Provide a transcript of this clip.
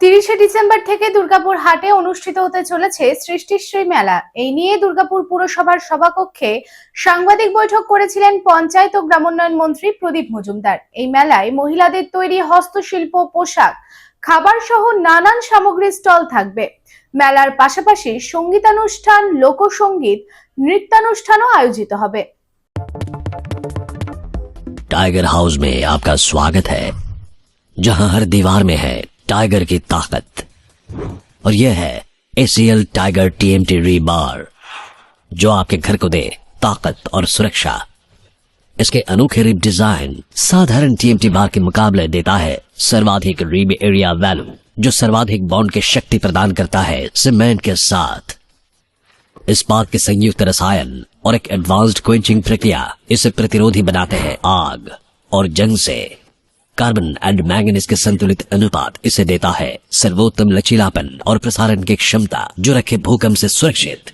তিরিশে ডিসেম্বর থেকে দুর্গাপুর হাটে অনুষ্ঠিত হতে চলেছে সৃষ্টিশ্রী মেলা এই নিয়ে দুর্গাপুর পুরসভার সভাকক্ষে সাংবাদিক বৈঠক করেছিলেন পঞ্চায়েত ও গ্রামোন্নয়ন মন্ত্রী প্রদীপ মজুমদার এই মেলায় মহিলাদের তৈরি হস্তশিল্প পোশাক খাবার সহ নানান সামগ্রীর স্টল থাকবে মেলার পাশাপাশি সঙ্গীতানুষ্ঠান লোকসঙ্গীত নৃত্যানুষ্ঠানও আয়োজিত হবে टाइगर हाउस में आपका स्वागत है जहां हर दीवार में है टाइगर की ताकत। और यह है एसीएल टाइगर टीएमटी रीबार जो आपके घर को दे ताकत और सुरक्षा। इसके अनोखे रिब डिज़ाइन साधारण टीएमटी बार के मुकाबले देता है सर्वाधिक रिब एरिया वैल्यू जो सर्वाधिक बॉन्ड की शक्ति प्रदान करता है सीमेंट के साथ। इस इस्पात के संयुक्त रसायन और एक एडवांस्ड क्वेंचिंग प्रक्रिया इसे प्रतिरोधी बनाते हैं आग और जंग से। कार्बन एंड मैंगनीज के संतुलित अनुपात इसे देता है सर्वोत्तम लचीलापन और प्रसारण की क्षमता जो रखे भूकंप से सुरक्षित।